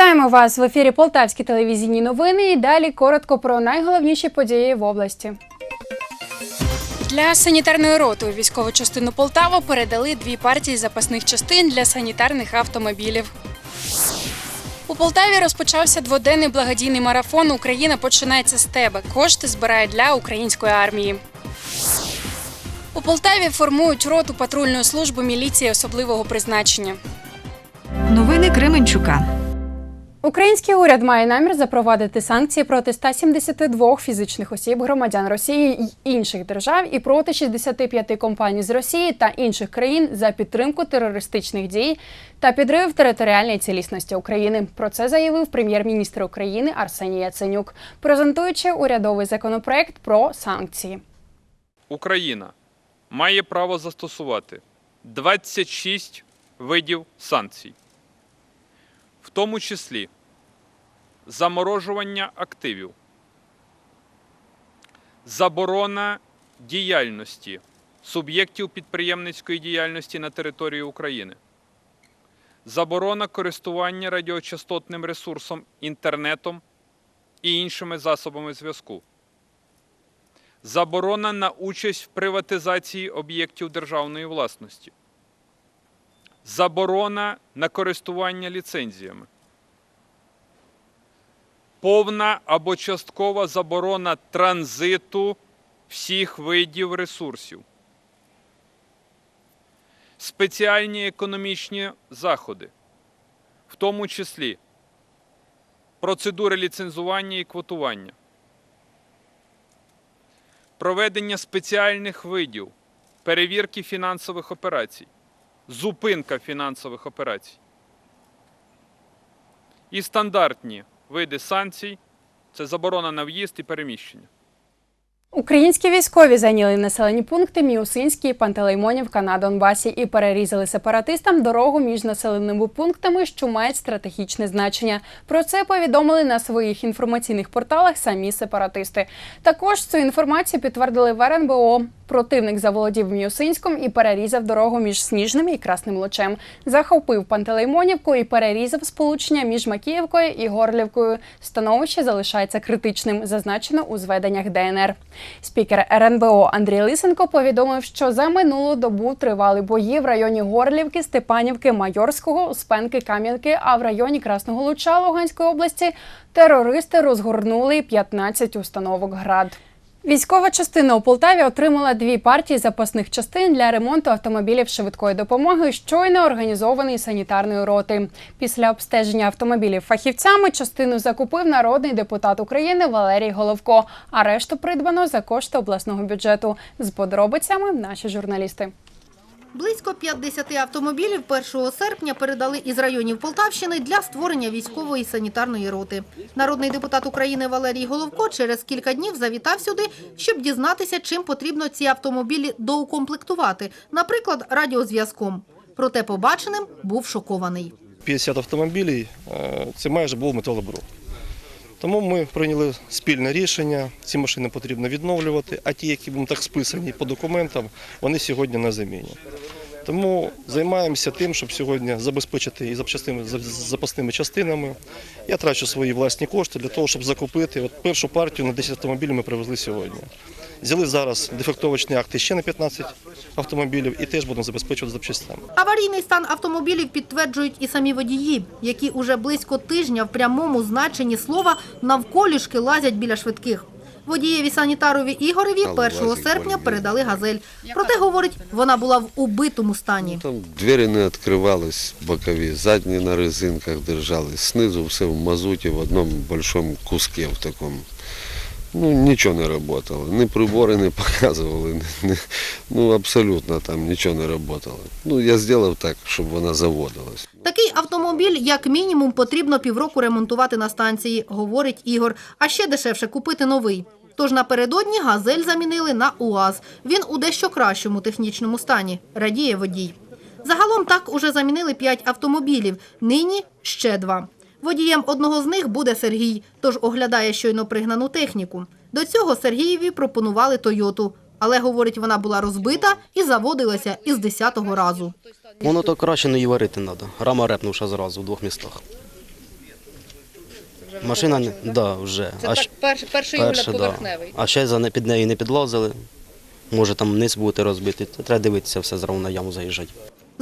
Вітаємо вас в ефірі Полтавські телевізійні новини. І далі коротко про найголовніші події в області. Для санітарної роти у військову частину Полтава передали дві партії запасних частин для санітарних автомобілів. У Полтаві розпочався дводенний благодійний марафон Україна починається з тебе. Кошти збирає для української армії. У Полтаві формують роту патрульної служби міліції особливого призначення. Новини Кременчука. Український уряд має намір запровадити санкції проти 172 фізичних осіб, громадян Росії й інших держав і проти 65 компаній з Росії та інших країн за підтримку терористичних дій та підрив територіальної цілісності України. Про це заявив прем'єр-міністр України Арсеній Яценюк, презентуючи урядовий законопроект про санкції. Україна має право застосувати 26 видів санкцій, в тому числі заморожування активів, заборона діяльності суб'єктів підприємницької діяльності на території України, заборона користування радіочастотним ресурсом інтернетом і іншими засобами зв'язку. Заборона на участь в приватизації об'єктів державної власності. Заборона на користування ліцензіями. Повна або часткова заборона транзиту всіх видів ресурсів. Спеціальні економічні заходи, в тому числі процедури ліцензування і квотування проведення спеціальних видів перевірки фінансових операцій, зупинка фінансових операцій. І стандартні види санкцій це заборона на в'їзд і переміщення. Українські військові зайняли населені пункти Міусинський і Пантелеймонівка на Донбасі і перерізали сепаратистам дорогу між населеними пунктами, що мають стратегічне значення. Про це повідомили на своїх інформаційних порталах самі сепаратисти. Також цю інформацію підтвердили в РНБО. Противник заволодів Міусинськом і перерізав дорогу між Сніжним і Красним Лучем. Захопив Пантелеймонівку і перерізав сполучення між Макіївкою і Горлівкою. Становище залишається критичним, зазначено у зведеннях ДНР. Спікер РНБО Андрій Лисенко повідомив, що за минулу добу тривали бої в районі Горлівки, Степанівки, Майорського, Успенки, Кам'янки, а в районі Красного Луча Луганської області терористи розгорнули 15 установок град. Військова частина у Полтаві отримала дві партії запасних частин для ремонту автомобілів швидкої допомоги, щойно організованої санітарної роти. Після обстеження автомобілів фахівцями частину закупив народний депутат України Валерій Головко, а решту придбано за кошти обласного бюджету. З подробицями наші журналісти. Близько 50 автомобілів 1 серпня передали із районів Полтавщини для створення військової санітарної роти. Народний депутат України Валерій Головко через кілька днів завітав сюди, щоб дізнатися, чим потрібно ці автомобілі доукомплектувати, наприклад, радіозв'язком. Проте побаченим був шокований. 50 автомобілів е, це майже був металобрух. Тому ми прийняли спільне рішення. Ці машини потрібно відновлювати, а ті, які будуть так списані по документам, вони сьогодні на заміні. Тому займаємося тим, щоб сьогодні забезпечити і запчастими запасними частинами. Я трачу свої власні кошти для того, щоб закупити. От першу партію на 10 автомобілів ми привезли сьогодні. Взяли зараз дефектовочні акти ще на 15 автомобілів і теж будемо забезпечувати запчастинами. Аварійний стан автомобілів підтверджують і самі водії, які уже близько тижня в прямому значенні слова навколішки лазять біля швидких. Водієві санітарові Ігореві 1 серпня передали газель. Проте, говорить, вона була в убитому стані. Там двері не відкривались бокові, задні на резинках держались, знизу все в мазуті в одному большому куске в такому. Ну, нічого не працювало. Ні прибори не показували, ні, ні, ну абсолютно там нічого не працювало. Ну, я зробив так, щоб вона заводилась. Такий автомобіль, як мінімум, потрібно півроку ремонтувати на станції, говорить Ігор. А ще дешевше купити новий. Тож напередодні газель замінили на УАЗ. Він у дещо кращому технічному стані, радіє водій. Загалом так уже замінили 5 автомобілів, нині ще два. Водієм одного з них буде Сергій, тож оглядає щойно пригнану техніку. До цього Сергієві пропонували «Тойоту», але, говорить, вона була розбита і заводилася із 10-го разу. Воно то краще не її варити треба. Рама репнувша зразу в двох містах. Машина не да, вже. Це а так, перший, перший перше, да. поверхневий. А ще за не під нею не підлазили. Може там низ бути розбитий. Треба дивитися все зразу на яму заїжджати.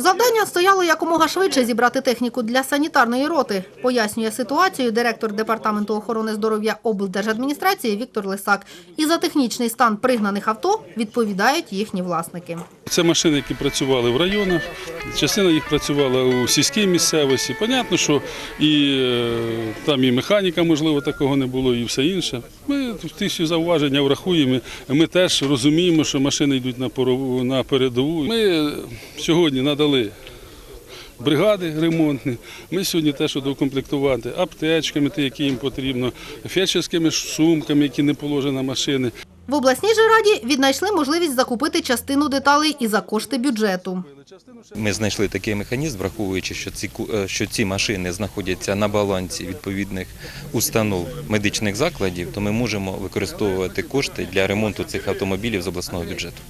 Завдання стояло якомога швидше зібрати техніку для санітарної роти, пояснює ситуацію директор Департаменту охорони здоров'я облдержадміністрації Віктор Лисак. І за технічний стан пригнаних авто відповідають їхні власники. Це машини, які працювали в районах, частина їх працювала у сільській місцевості. Понятно, що і е, там і механіка, можливо, такого не було, і все інше. Ми всі зауваження врахуємо. Ми теж розуміємо, що машини йдуть на передову. Ми сьогодні надали. Бригади ремонтні. Ми сьогодні теж доукомплектувати аптечками, ті, які їм потрібно, фельдшерськими сумками, які не положені на машини. В обласній же раді віднайшли можливість закупити частину деталей і за кошти бюджету. Ми знайшли такий механізм, враховуючи, що ці е, що ці машини знаходяться на балансі відповідних установ медичних закладів, то ми можемо використовувати кошти для ремонту цих автомобілів з обласного бюджету.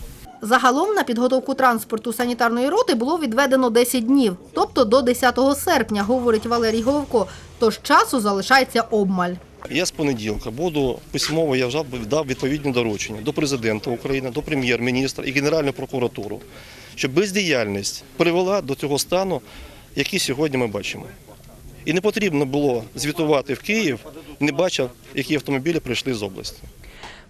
Загалом на підготовку транспорту санітарної роти було відведено 10 днів, тобто до 10 серпня, говорить Валерій Головко. Тож часу залишається обмаль. Я з понеділка буду письмово, я вже дав відповідні доручення до президента України, до прем'єр-міністра і Генеральну прокуратуру, щоб бездіяльність привела до цього стану, який сьогодні ми бачимо. І не потрібно було звітувати в Київ, не бачив, які автомобілі прийшли з області.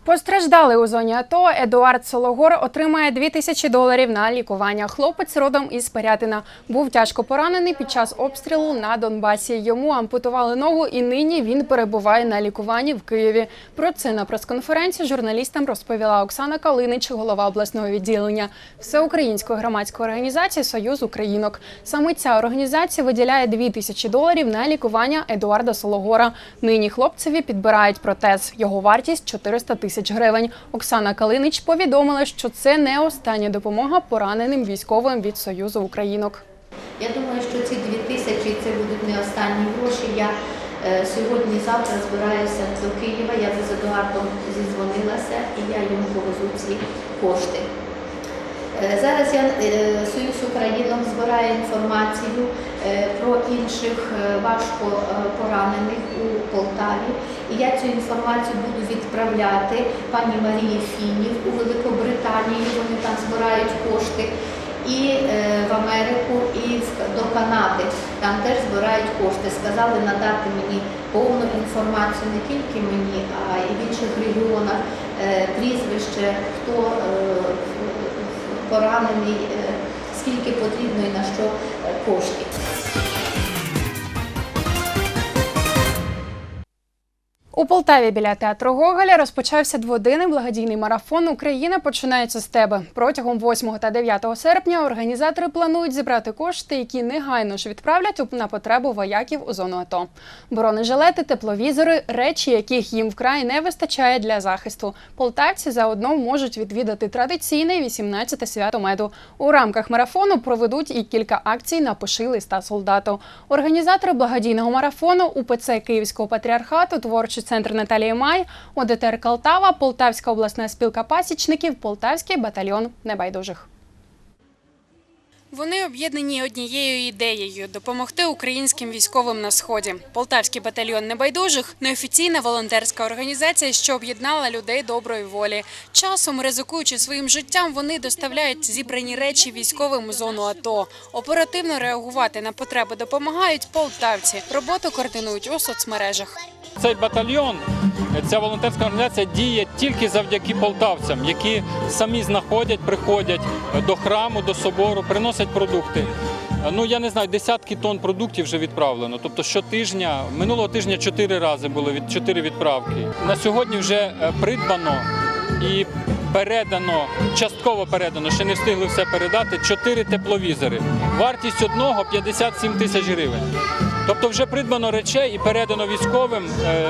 Постраждалий у зоні АТО Едуард Сологор отримає 2 тисячі доларів на лікування. Хлопець родом із Пирятина був тяжко поранений під час обстрілу на Донбасі. Йому ампутували ногу, і нині він перебуває на лікуванні в Києві. Про це на прес-конференції журналістам розповіла Оксана Калинич, голова обласного відділення Всеукраїнської громадської організації Союз Українок. Саме ця організація виділяє 2 тисячі доларів на лікування Едуарда Сологора. Нині хлопцеві підбирають протез. Його вартість 400 тисяч гривень. Оксана Калинич повідомила, що це не остання допомога пораненим військовим від Союзу Українок. Я думаю, що ці дві тисячі це будуть не останні гроші. Я е, сьогодні-завтра збираюся до Києва. Я вже з Едуардом зізвонилася і я йому повезу ці кошти. Е, Зараз я е, Союз Українок збирає інформацію е, про інших важко поранених у Полтаві. І я цю інформацію буду відправляти пані Марії Фінів у Великобританію. Вони там збирають кошти і в Америку, і до Канади. Там теж збирають кошти. Сказали надати мені повну інформацію не тільки мені, а й в інших регіонах прізвище, хто поранений, е, скільки потрібно і на що е, коштів. У Полтаві біля театру Гоголя розпочався дводенний благодійний марафон Україна починається з тебе. Протягом 8 та 9 серпня організатори планують зібрати кошти, які негайно ж відправлять на потребу вояків у зону АТО. Бронежилети, тепловізори, речі, яких їм вкрай не вистачає для захисту. Полтавці заодно можуть відвідати традиційне 18-те свято меду. У рамках марафону проведуть і кілька акцій «Напиши листа солдату. Організатори благодійного марафону УПЦ Київського патріархату, творчий центр Наталії Май, ОДТР Калтава, Полтавська обласна спілка пасічників, Полтавський батальйон небайдужих. Вони об'єднані однією ідеєю допомогти українським військовим на сході. Полтавський батальйон небайдужих неофіційна волонтерська організація, що об'єднала людей доброї волі. Часом, ризикуючи своїм життям, вони доставляють зібрані речі військовим у зону АТО. Оперативно реагувати на потреби допомагають полтавці. Роботу координують у соцмережах. Цей батальйон, ця волонтерська організація діє тільки завдяки полтавцям, які самі знаходять, приходять до храму, до собору, приносять продукти. Ну я не знаю, десятки тонн продуктів вже відправлено. Тобто щотижня, минулого тижня чотири рази було від чотири відправки. На сьогодні вже е, придбано і передано, частково передано, ще не встигли все передати. Чотири тепловізори. Вартість одного 57 тисяч гривень. Тобто вже придбано речей і передано військовим е,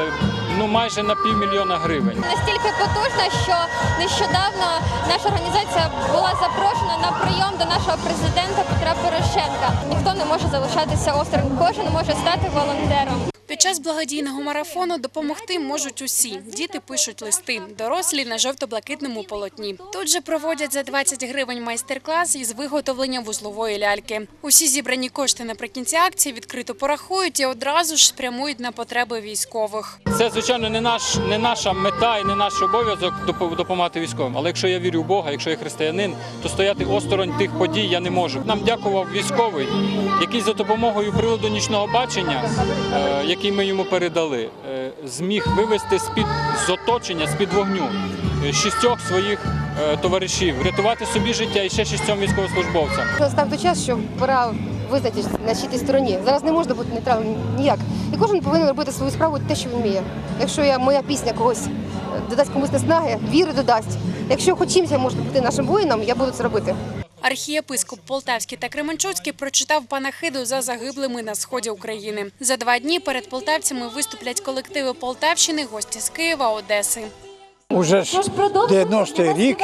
ну майже на півмільйона гривень. настільки потужна, що нещодавно наша організація була запрошена на прийом до нашого президента Петра Порошенка. Ніхто не може залишатися осторонь, кожен може стати волонтером. Час благодійного марафону допомогти можуть усі. Діти пишуть листи, дорослі на жовто-блакитному полотні. Тут же проводять за 20 гривень майстер-клас із виготовлення вузлової ляльки. Усі зібрані кошти наприкінці акції відкрито порахують і одразу ж спрямують на потреби військових. Це, звичайно, не, наш, не наша мета і не наш обов'язок допомагати військовим. Але якщо я вірю в Бога, якщо я християнин, то стояти осторонь тих подій я не можу. Нам дякував військовий, який за допомогою приладу нічного бачення, е, який ми йому передали, е, зміг вивести з-під з оточення, з-під вогню е, шістьох своїх е, товаришів, врятувати собі життя і ще шістьом військовослужбовцям. Настав той час, що пора визнати на чиїй стороні. Зараз не можна бути нейтральним ніяк. І кожен повинен робити свою справу те, що він вміє. Якщо я, моя пісня когось додасть комусь наснаги, віри додасть. Якщо хоч чимось я можу бути нашим воїнам, я буду це робити. Архієпископ Полтавський та Кременчуцький прочитав панахиду за загиблими на сході України. За два дні перед полтавцями виступлять колективи Полтавщини, гості з Києва, Одеси. Уже ж 90-й рік.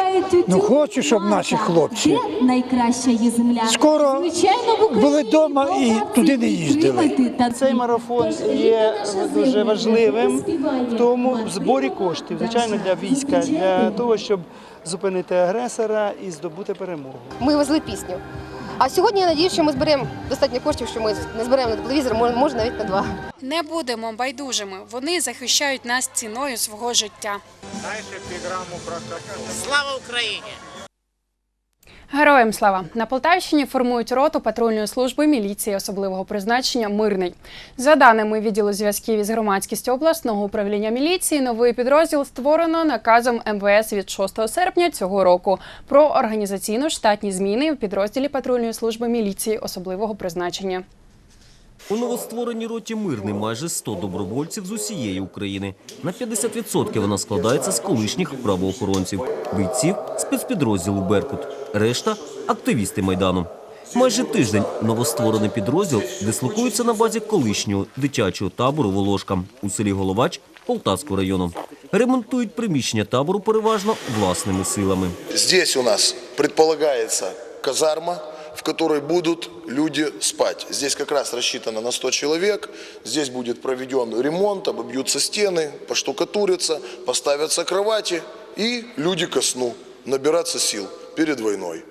Ну хочу, щоб наші хлопці найкраща є земля. скоро були вдома і туди не їздили. Цей марафон є дуже важливим в тому в зборі коштів, звичайно, для війська, для того, щоб зупинити агресора і здобути перемогу. Ми везли пісню. А сьогодні я надію, що ми зберемо достатньо коштів, що ми не зберемо на телевізор, може може навіть на два. Не будемо байдужими. Вони захищають нас ціною свого життя. Слава Україні! Героям слава на Полтавщині формують роту патрульної служби міліції особливого призначення Мирний. За даними відділу зв'язків із громадськістю обласного управління міліції, новий підрозділ створено наказом МВС від 6 серпня цього року про організаційно-штатні зміни в підрозділі патрульної служби міліції особливого призначення. У новоствореній роті «Мирний» майже 100 добровольців з усієї України. На 50% вона складається з колишніх правоохоронців, бійців спецпідрозділу «Беркут». Решта – активісти Майдану. Майже тиждень новостворений підрозділ дислокується на базі колишнього дитячого табору «Волошка» у селі Головач Полтавського району. Ремонтують приміщення табору переважно власними силами. Здесь у нас предполагается казарма, в которой будут люди спать. Здесь как раз рассчитано на 100 человек. Здесь будет проведен ремонт, обобьются стены, поштукатурятся, поставятся кровати и люди ко сну, набираться сил перед войной.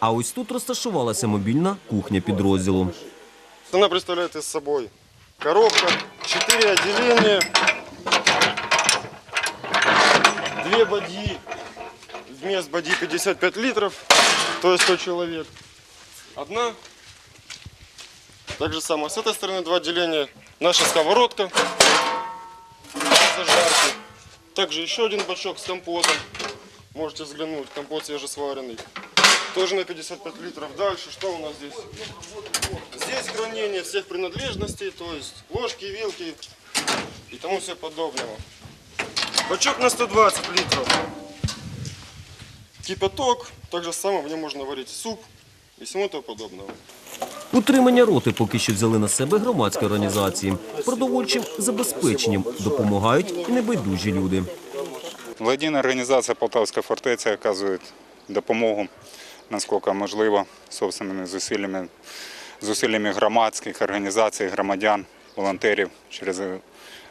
А ось тут розташувалася мобільна кухня підрозділу. Она представляет из собой коробка, 4 отделения, две бадьи, вмест бадьи 55 литров, то есть 100 человек. Одна. Так же самое с этой стороны два отделения. Наша сковородка зажарки. Также еще один бачок с компотом. Можете взглянуть, компот свежесваренный. Тоже на 55 литров. Дальше что у нас здесь? Здесь хранение всех принадлежностей, то есть ложки, вилки и тому все подобного. Бачок на 120 литров. Кипяток, так же самое в нем можно варить суп и всему тому подобного. Утримання роти поки що взяли на себе громадські організації. Продовольчим забезпеченням допомагають і небайдужі люди. Благодійна організація Полтавська фортеця оказує допомогу, наскільки можливо, собственними зусиллями, зусиллями громадських організацій, громадян, волонтерів через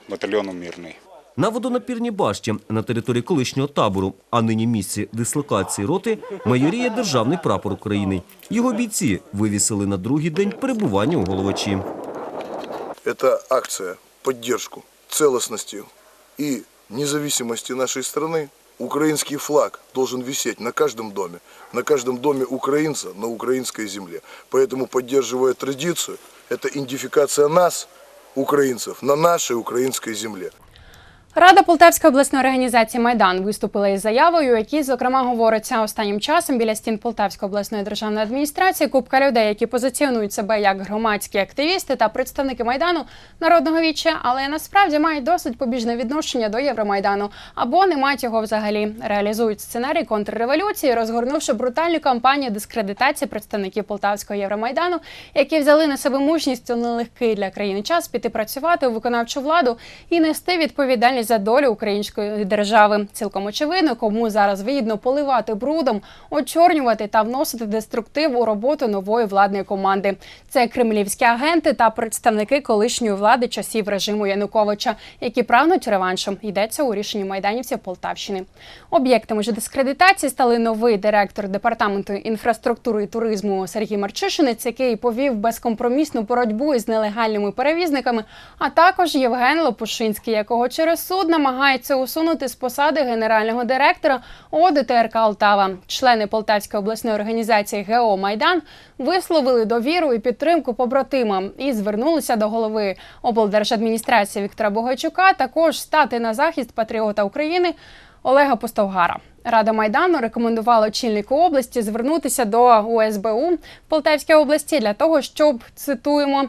батальйону Мірний. На водонапірній башті на території колишнього табору, а нині місці дислокації роти, майоріє державний прапор України. Його бійці вивісили на другий день перебування у головачі. Это акция в поддержку целостности и независимости нашей страны. Украинский флаг должен висеть на каждом доме, на каждом доме украинца, на украинской земле. Поэтому, поддерживая традицию, это идентификация нас, украинцев, на нашей украинской земле. Рада Полтавської обласної організації Майдан виступила із заявою, якій, зокрема, говориться останнім часом біля стін Полтавської обласної державної адміністрації купка людей, які позиціонують себе як громадські активісти та представники майдану народного віччя, але насправді мають досить побіжне відношення до Євромайдану або не мають його взагалі. Реалізують сценарій контрреволюції, розгорнувши брутальну кампанію дискредитації представників Полтавського Євромайдану, які взяли на себе мужність у нелегкий для країни час піти працювати у виконавчу владу і нести відповідальність за долю української держави. Цілком очевидно, кому зараз вигідно поливати брудом, очорнювати та вносити деструктив у роботу нової владної команди. Це кремлівські агенти та представники колишньої влади часів режиму Януковича, які прагнуть реваншу. Йдеться у рішенні майданівців Полтавщини. Об'єктами ж дискредитації стали новий директор департаменту інфраструктури і туризму Сергій Марчишинець, який повів безкомпромісну боротьбу із нелегальними перевізниками, а також Євген Лопушинський, якого через суд намагається усунути з посади генерального директора ОДТРК Алтава. Члени Полтавської обласної організації ГЕО Майдан висловили довіру і підтримку побратимам і звернулися до голови облдержадміністрації Віктора Богайчука також стати на захист патріота України Олега Постовгара. Рада Майдану рекомендувала очільнику області звернутися до УСБУ в Полтавській області для того, щоб цитуємо.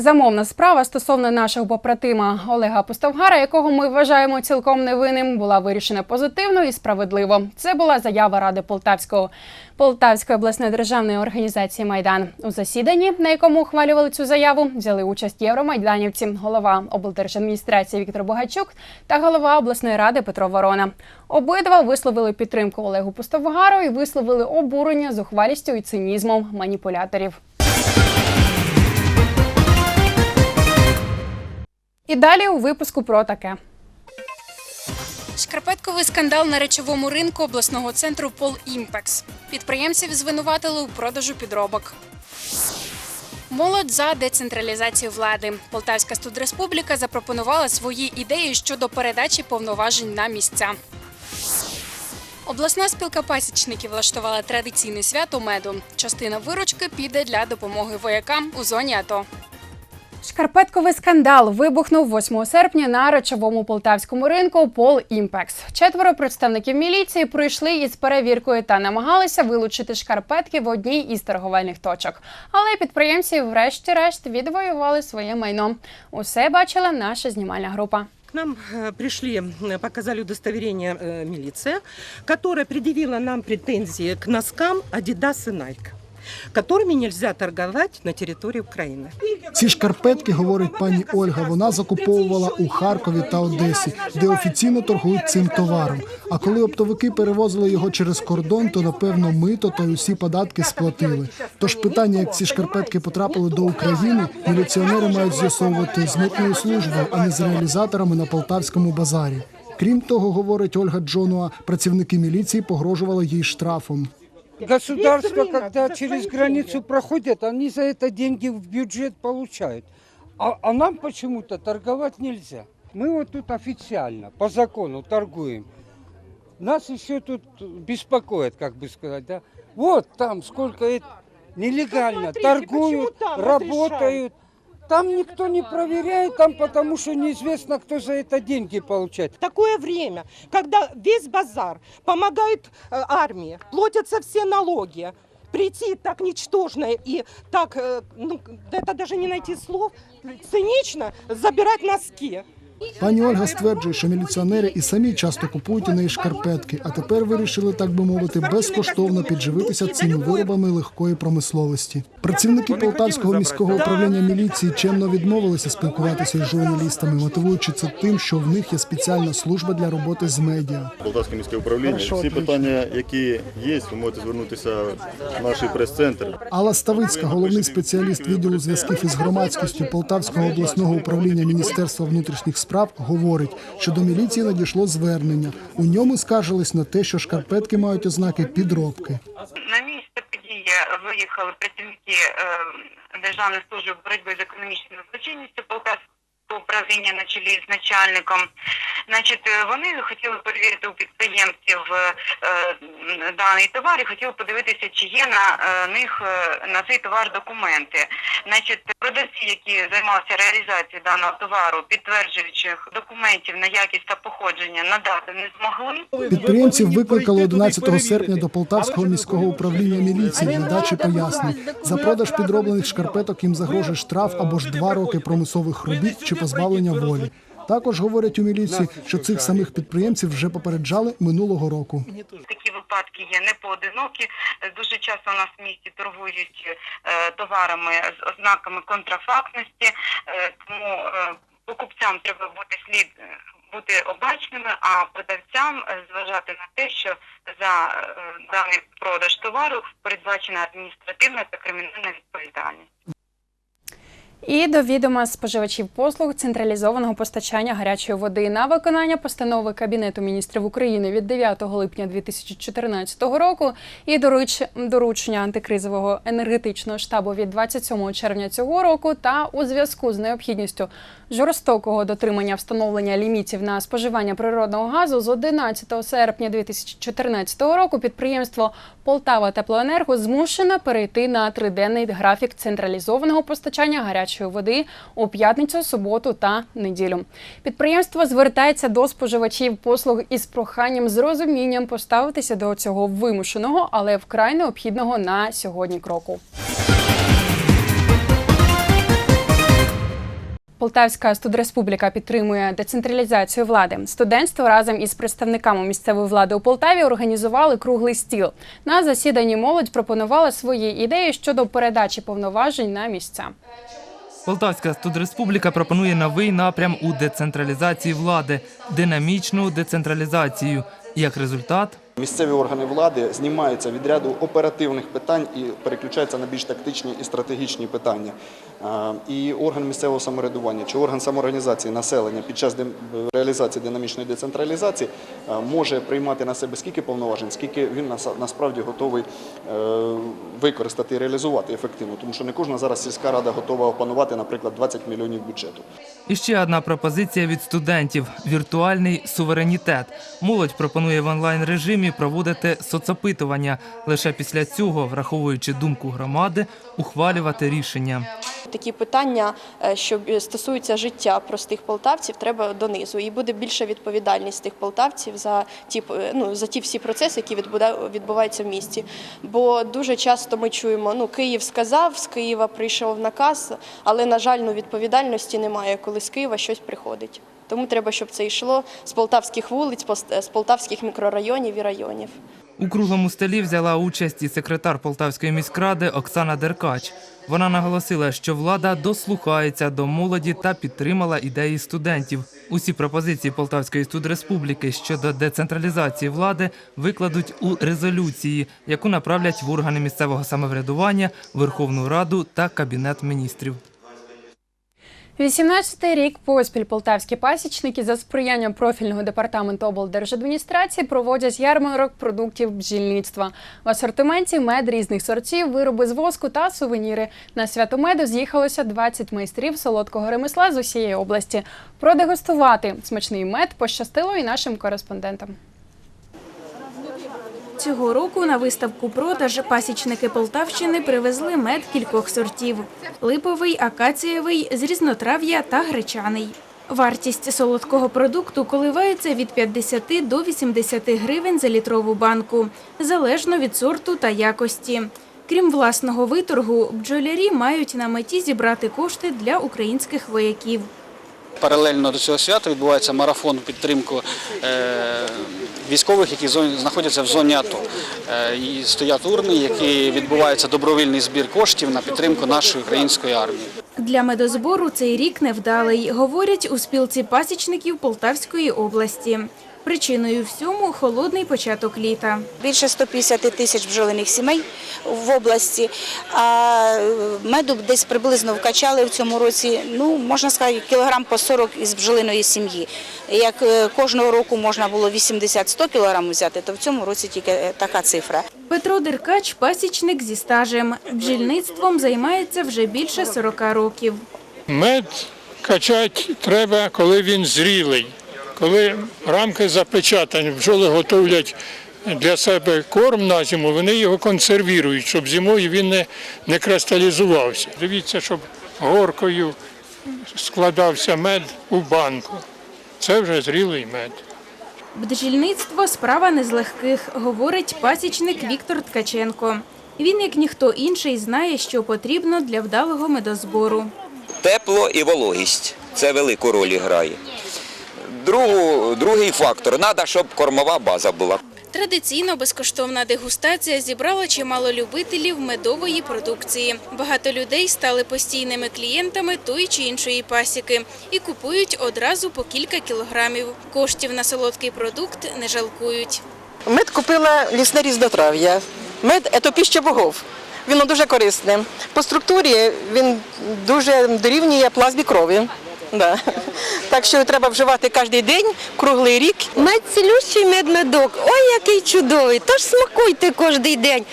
Замовна справа стосовно нашого побратима Олега Постовгара, якого ми вважаємо цілком невинним, була вирішена позитивно і справедливо. Це була заява Ради Полтавського Полтавської обласної державної організації Майдан. У засіданні, на якому ухвалювали цю заяву, взяли участь євромайданівці, голова облдержадміністрації Віктор Богачук та голова обласної ради Петро Ворона. Обидва висловили підтримку Олегу Постовгару і висловили обурення зухвалістю і цинізмом маніпуляторів. І далі у випуску про таке. Шкарпетковий скандал на речовому ринку обласного центру Полімпекс. Підприємців звинуватили у продажу підробок. Молодь за децентралізацію влади. Полтавська студреспубліка запропонувала свої ідеї щодо передачі повноважень на місця. Обласна спілка пасічників влаштувала традиційне свято меду. Частина виручки піде для допомоги воякам у зоні АТО. Шкарпетковий скандал вибухнув 8 серпня на речовому полтавському ринку Пол Імпекс. Четверо представників міліції прийшли із перевіркою та намагалися вилучити шкарпетки в одній із торговельних точок. Але підприємці, врешті-решт, відвоювали своє майно. Усе бачила наша знімальна група. К нам э, пришли, э, показали удостоверение э, милиция, которая предъявила нам претензии к носкам Adidas и Nike, которыми нельзя торговать на территории Украины. Ці шкарпетки, говорить пані Ольга, вона закуповувала у Харкові та Одесі, де офіційно торгують цим товаром. А коли оптовики перевозили його через кордон, то напевно мито та усі податки сплатили. Тож питання, як ці шкарпетки потрапили до України, міліціонери мають з'ясовувати з митною службою, а не з реалізаторами на полтавському базарі. Крім того, говорить Ольга Джонуа, працівники міліції погрожували їй штрафом. Государство, когда через границу проходят, они за это деньги в бюджет получают. А, а нам почему-то торговать нельзя. Мы вот тут официально, по закону торгуем. Нас еще тут беспокоит, как бы сказать, да. Вот там сколько это нелегально Посмотрите, торгуют, почему там работают. Там никто не проверяет, там потому что неизвестно, кто за это деньги получает. Такое время, когда весь базар помогает э, армии, платятся все налоги, прийти так ничтожно и так, э, ну, это даже не найти слов, цинично забирать носки. Пані Ольга стверджує, що міліціонери і самі часто купують у неї шкарпетки, а тепер вирішили, так би мовити, безкоштовно підживитися цими виробами легкої промисловості. Працівники Полтавського міського управління міліції чемно відмовилися спілкуватися з журналістами, мотивуючи це тим, що в них є спеціальна служба для роботи з медіа. Полтавське міське управління. Всі питання, які є, ви можете звернутися в наш прес-центр. Алла Ставицька, головний спеціаліст відділу зв'язків із громадськістю Полтавського обласного управління Міністерства внутрішніх справ, говорить, що до міліції надійшло звернення. У ньому скаржились на те, що шкарпетки мають ознаки підробки. На місце події виїхали працівники е, Державної служби боротьби з економічною злочинністю Полтавської управління на чолі з начальником. Значить, е, вони хотіли перевірити у підприємців е, е, даний товар і хотіли подивитися, чи є на е, них е, на цей товар документи. Значить, продавці, які займалися реалізацією даного товару, підтверджуючих документів на якість та походження надати не змогли. Підприємців викликали 11 серпня до Полтавського міського управління міліції для дачі пояснень. За продаж підроблених шкарпеток їм загрожує штраф або ж два роки промислових робіт чи позбавлення волі. Також говорять у міліції, що цих самих підприємців вже попереджали минулого року. Такі випадки є не поодинокі. Дуже часто у нас в місті торгують е, товарами з ознаками контрафактності, е, тому е, покупцям треба бути слід бути обачними, а продавцям зважати на те, що за даний продаж товару передбачена адміністративна та кримінальна відповідальність. І до відома споживачів послуг централізованого постачання гарячої води на виконання постанови Кабінету міністрів України від 9 липня 2014 року і доруч- доручення антикризового енергетичного штабу від 27 червня цього року та у зв'язку з необхідністю жорстокого дотримання встановлення лімітів на споживання природного газу з 11 серпня 2014 року підприємство Полтава Теплоенерго змушено перейти на триденний графік централізованого постачання гарячої води у п'ятницю, суботу та неділю. Підприємство звертається до споживачів послуг із проханням з розумінням поставитися до цього вимушеного, але вкрай необхідного на сьогодні кроку. Полтавська студреспубліка підтримує децентралізацію влади. Студентство разом із представниками місцевої влади у Полтаві організували круглий стіл. На засіданні молодь пропонувала свої ідеї щодо передачі повноважень на місця. Полтавська студреспубліка пропонує новий напрям у децентралізації влади динамічну децентралізацію. Як результат, Місцеві органи влади знімаються від ряду оперативних питань і переключаються на більш тактичні і стратегічні питання. І орган місцевого самоврядування чи орган самоорганізації населення під час реалізації динамічної децентралізації може приймати на себе скільки повноважень, скільки він насправді готовий е, використати і реалізувати ефективно, тому що не кожна зараз сільська рада готова опанувати, наприклад, 20 мільйонів бюджету. І ще одна пропозиція від студентів віртуальний суверенітет. Молодь пропонує в онлайн режимі проводити соцопитування. Лише після цього, враховуючи думку громади, ухвалювати рішення. Такі питання, е, що стосуються життя простих полтавців, треба донизу. І буде більша відповідальність тих полтавців за ті е, ну, за ті всі процеси, які відбуваються в місті. Бо дуже часто ми чуємо, ну Київ сказав, з Києва прийшов наказ, але на жаль, ну відповідальності немає, коли з Києва щось приходить. Тому треба, щоб це йшло з полтавських вулиць, з полтавських мікрорайонів і районів. У круглому столі взяла участь і секретар Полтавської міськради Оксана Деркач. Вона наголосила, що влада дослухається до молоді та підтримала ідеї студентів. Усі пропозиції Полтавської студреспубліки щодо децентралізації влади викладуть у резолюції, яку направлять в органи місцевого самоврядування, Верховну Раду та Кабінет міністрів. 18-й рік поспіль полтавські пасічники за сприянням профільного департаменту облдержадміністрації проводять ярмарок продуктів бджільництва. В асортименті мед різних сортів, вироби з воску та сувеніри. На свято меду з'їхалося 20 майстрів солодкого ремесла з усієї області. Продегустувати смачний мед пощастило і нашим кореспондентам. Цього року на виставку продаж пасічники Полтавщини привезли мед кількох сортів: липовий, акацієвий, з різнотрав'я та гречаний. Вартість солодкого продукту коливається від 50 до 80 гривень за літрову банку, залежно від сорту та якості. Крім власного виторгу, бджолярі мають на меті зібрати кошти для українських вояків. Паралельно до цього свята відбувається марафон підтримку е, військових, які знаходяться в зоні АТО. Е, і стоять урни, які відбувається добровільний збір коштів на підтримку нашої української армії. Для медозбору цей рік невдалий, говорять у спілці пасічників Полтавської області. Причиною всьому холодний початок літа. Більше 150 тисяч бджолиних сімей в області, а е, меду десь приблизно вкачали в цьому році, ну, можна сказати, кілограм по 40 із бджолиної сім'ї. Як е, кожного року можна було 80-100 кілограмів взяти, то в цьому році тільки е, така цифра. Петро Деркач – пасічник зі стажем. Бджільництвом займається вже більше 40 років. Мед качати треба, коли він зрілий. Коли рамки запечатані, бджоли готовлять для себе корм на зиму, вони його консервують, щоб зимою він не, не кристалізувався. Дивіться, щоб горкою складався мед у банку. Це вже зрілий мед. Бджільництво справа не з легких, говорить пасічник Віктор Ткаченко. Він, як ніхто інший, знає, що потрібно для вдалого медозбору. Тепло і вологість. Це велику роль грає. Другу, другий фактор треба, щоб кормова база була. Традиційно безкоштовна дегустація зібрала чимало любителів медової продукції. Багато людей стали постійними клієнтами тої чи іншої пасіки і купують одразу по кілька кілограмів. Коштів на солодкий продукт не жалкують. Мед купила лісне різнотрав'я. Мед це піща богов. Він дуже корисний. По структурі він дуже дорівнює плазмі крові. Да. Так що треба вживати кожен день, круглий рік. Мед медмедок. Ой, який чудовий. Тож смакуйте кожен день.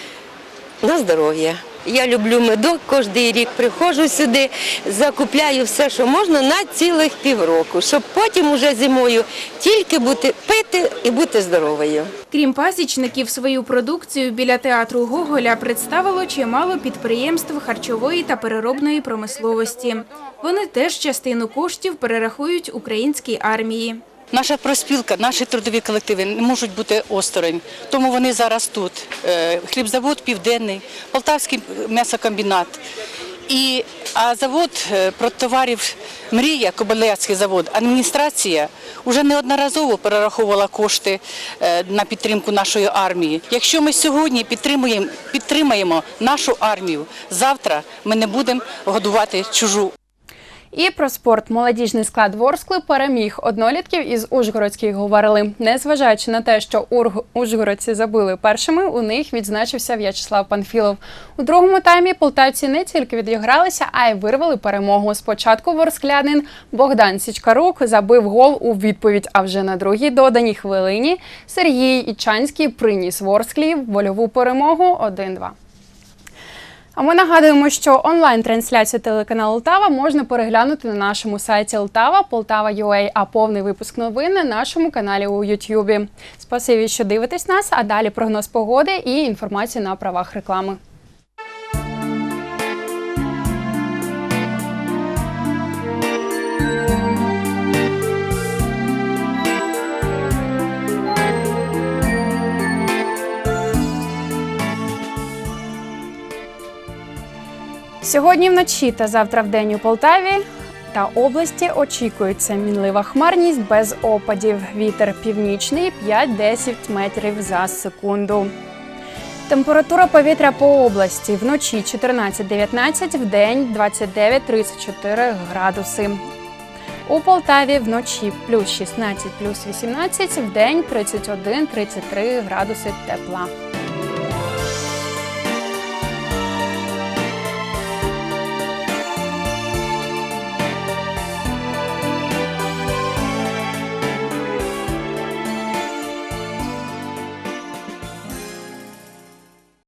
На здоров'я. Я люблю медок, кожен рік приходжу сюди, закупляю все, що можна на цілих півроку, щоб потім уже зимою тільки бути пити і бути здоровою. Крім пасічників, свою продукцію біля театру Гоголя представило чимало підприємств харчової та переробної промисловості. Вони теж частину коштів перерахують українській армії. Наша проспілка, наші трудові колективи не можуть бути осторонь, тому вони зараз тут. Е, Хлібзавод Південний, Полтавський м'ясокомбінат. А завод е, продтоварів Мрія, Кобилецький завод, адміністрація вже неодноразово перераховувала кошти е, на підтримку нашої армії. Якщо ми сьогодні підтримуємо, підтримаємо нашу армію, завтра ми не будемо годувати чужу І про спорт молодіжний склад Ворскли переміг однолітків із Ужгородських говорили. Незважаючи на те, що. Ужгородці забили першими, у них відзначився В'ячеслав Панфілов. У другому таймі полтавці не тільки відігралися, а й вирвали перемогу. Спочатку ворсклянин Богдан Січкарук забив гол у відповідь. А вже на другій доданій хвилині Сергій Ічанський приніс Ворсклі вольову перемогу 1-2. А ми нагадуємо, що онлайн-трансляцію телеканалу Лтава можна переглянути на нашому сайті Лтава, Полтава.ua, а повний випуск новин на нашому каналі у Ютубі. Спасибі, що дивитесь нас, а далі прогноз погоди і інформацію на правах реклами. Сьогодні вночі та завтра в день у Полтаві та області очікується мінлива хмарність без опадів. Вітер північний 5-10 метрів за секунду. Температура повітря по області вночі 14-19, в день 29-34 градуси. У Полтаві вночі плюс 16, плюс 18, в день 31-33 градуси тепла.